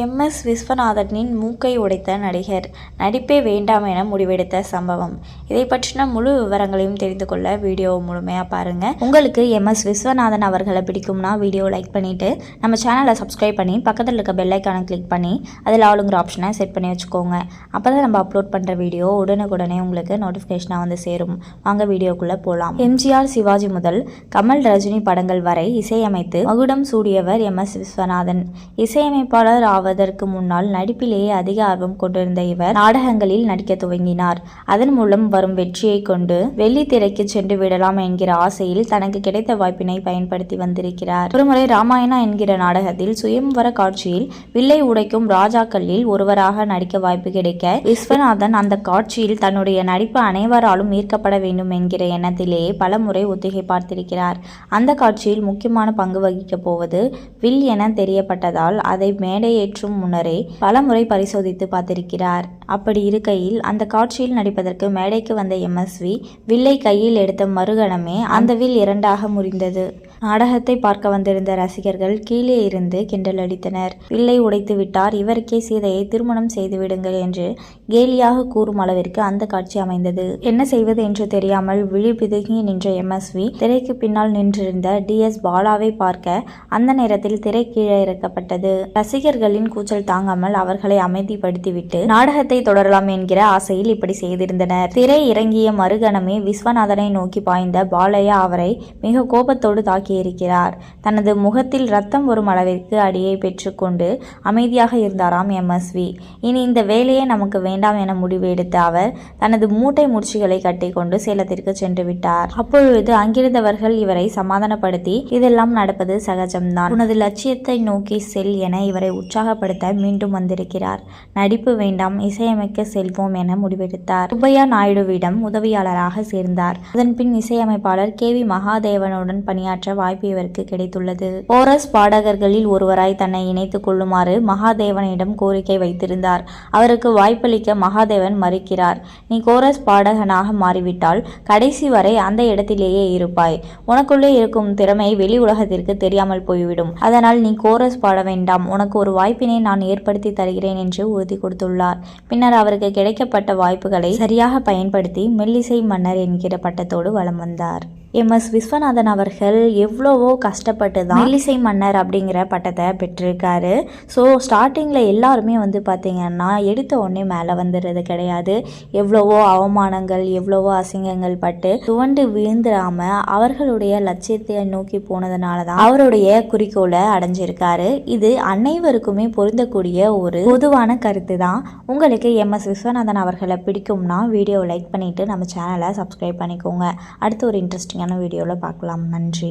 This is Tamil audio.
எம். எஸ். விஸ்வநாதனின் மூக்கை உடைத்த நடிகர். நடிப்பே வேண்டாம் என முடிவெடுத்த சம்பவம். இதை பற்றின முழு விவரங்களையும் தெரிந்து கொள்ள வீடியோ முழுமையாக பாருங்கள் உங்களுக்கு எம். எஸ். விஸ்வநாதன் அவர்களை பிடிக்கும்னா வீடியோ லைக் பண்ணிவிட்டு நம்ம சேனலை சப்ஸ்கிரைப் பண்ணி பக்கத்தில் இருக்க பெல் கிளிக் பண்ணி அதில் ஆளுங்கிற ஆப்ஷனை செட் பண்ணி வச்சுக்கோங்க. அப்போ தான் நம்ம அப்லோட் பண்ணுற வீடியோ உடனுக்குடனே உங்களுக்கு நோட்டிஃபிகேஷனாக வந்து சேரும். வாங்க வீடியோக்குள்ளே போகலாம் எம்ஜிஆர் சிவாஜி முதல் கமல் ரஜினி படங்கள் வரை இசையமைத்து மகுடம் சூடியவர் எம். எஸ். விஸ்வநாதன். இசையமைப்பாளர் ஆவதற்கு முன்னால் நடிப்பிலேயே அதிக ஆர்வம் கொண்டிருந்த இவர் நாடகங்களில் நடிக்க துவங்கினார். அதன் மூலம் வரும் வெற்றியை கொண்டு வெள்ளி திரைக்கு சென்று விடலாம் என்கிற ஆசையில் தனக்கு கிடைத்த வாய்ப்பினை பயன்படுத்தி வந்திருக்கிறார். ஒருமுறை ராமாயணா என்கிற நாடகத்தில் சுயம்வர காட்சியில் வில்லை உடைக்கும் ராஜாக்களில் ஒருவராக நடிக்க வாய்ப்பு கிடைக்க விஸ்வநாதன் அந்த காட்சியில் தன்னுடைய நடிப்பு அனைவராலும் ஈர்க்கப்பட வேண்டும் என்கிற எண்ணத்திலேயே பலமுறை ஒத்திகை பார்த்திருக்கிறார். அந்த காட்சியில் முக்கியமான பங்கு வகிக்கப் போவது வில் என தெரியப்பட்டதால் அதை மேடையை மேடையேற்றும் முன்னரே பலமுறை பரிசோதித்து பார்த்திருக்கிறார். அப்படி இருக்கையில் அந்த காட்சியில் நடிப்பதற்கு மேடைக்கு வந்த எம்எஸ்வி வில்லை கையில் எடுத்த மறுகணமே அந்த வில் இரண்டாக முறிந்தது. நாடகத்தை பார்க்க வந்திருந்த ரசிகர்கள் கீழே இருந்து கிண்டல் அடித்தனர். வில்லை உடைத்து விட்டார். இவருக்கே சீதையை திருமணம் செய்து விடுங்கள் என்று கேலியாக கூறும் அளவிற்கு அந்த காட்சி அமைந்தது. என்ன செய்வது என்று தெரியாமல் விழி பிதுங்கி நின்ற எம்எஸ்வி திரைக்கு பின்னால் நின்றிருந்த டி. எஸ். பாலாவை பார்க்க அந்த நேரத்தில் திரை கீழே இறக்கப்பட்டது. ரசிகர்களின் கூச்சல் தாங்காமல் அவர்களை அமைதிப்படுத்திவிட்டு நாடகத்தை தொடரலாம் என்கிற ஆசையில் இப்படி செய்திருந்தனர். திரை இறங்கிய மறுகணமே விஸ்வநாதனை நோக்கி பாய்ந்த பாலையா அவரை மிக கோபத்தோடு தாக்கி தாக்கியிருக்கிறார் தனது முகத்தில் ரத்தம் வரும் அளவிற்கு அடியை பெற்றுக்கொண்டு அமைதியாக இருந்தாராம் எம்எஸ்வி இனி இந்த வேலையே நமக்கு வேண்டாம் என முடிவு எடுத்த அவர் தனது மூட்டை முடிச்சுகளை கட்டிக்கொண்டு சேலத்திற்கு சென்று விட்டார். அப்பொழுது அங்கிருந்தவர்கள் இவரை சமாதானப்படுத்தி இதெல்லாம் நடப்பது சகஜம்தான். உனது லட்சியத்தை நோக்கி செல் என இவரை உற்சாகப்படுத்த மீண்டும் வந்திருக்கிறார். நடிப்பு வேண்டாம் இசையமைக்க செல்வோம் என முடிவெடுத்தார். சுப்பையா நாயுடுவிடம் உதவியாளராக சேர்ந்தார். அதன் பின் இசையமைப்பாளர் கே. வி. மகாதேவனுடன் பணியாற்ற வாய்ப்பு இவருக்கு கிடைத்துள்ளது. கோரஸ் பாடகர்களில் ஒருவராய் தன்னை இணைத்துக் கொள்ளுமாறு மகாதேவனிடம் கோரிக்கை வைத்திருந்தார். அவருக்கு வாய்ப்பளிக்க மகாதேவன் மறுக்கிறார். நீ கோரஸ் பாடகனாக மாறிவிட்டால் கடைசி வரை அந்த இடத்திலேயே இருப்பாய். உனக்குள்ளே இருக்கும் திறமை வெளி உலகத்திற்கு தெரியாமல் போய்விடும். அதனால் நீ கோரஸ் பாட வேண்டாம். உனக்கு ஒரு வாய்ப்பினை நான் ஏற்படுத்தி தருகிறேன் என்று உறுதி கொடுத்துள்ளார். பின்னர் அவருக்கு கிடைக்கப்பட்ட வாய்ப்புகளை சரியாக பயன்படுத்தி மெல்லிசை மன்னர் என்கிற பட்டத்தோடு வலம் வந்தார். எம் எஸ் விஸ்வநாதன் அவர்கள் எவ்வளவோ கஷ்டப்பட்டு தான் மெல்லிசை மன்னர் அப்படிங்கிற பட்டத்தை பெற்றிருக்காரு. ஸோ ஸ்டார்டிங்கில் எல்லாருமே வந்து பார்த்திங்கன்னா எடுத்த உடனே மேலே வந்துடுறது கிடையாது. எவ்வளவோ அவமானங்கள் எவ்வளவோ அசிங்கங்கள் பட்டு துவண்டு வீழ்ந்துடாம அவர்களுடைய லட்சியத்தை நோக்கி போனதுனால தான் அவருடைய குறிக்கோளை அடைஞ்சிருக்காரு. இது அனைவருக்குமே பொருந்தக்கூடிய ஒரு பொதுவான கருத்து தான் உங்களுக்கு எம் எஸ் விஸ்வநாதன் அவர்களை பிடிக்கும்னா வீடியோ லைக் பண்ணிவிட்டு நம்ம சேனலை சப்ஸ்கிரைப் பண்ணிக்கோங்க. அடுத்து ஒரு இன்ட்ரெஸ்டிங் இன்ட்ரெஸ்டிங்கான வீடியோவில் பார்க்கலாம். நன்றி.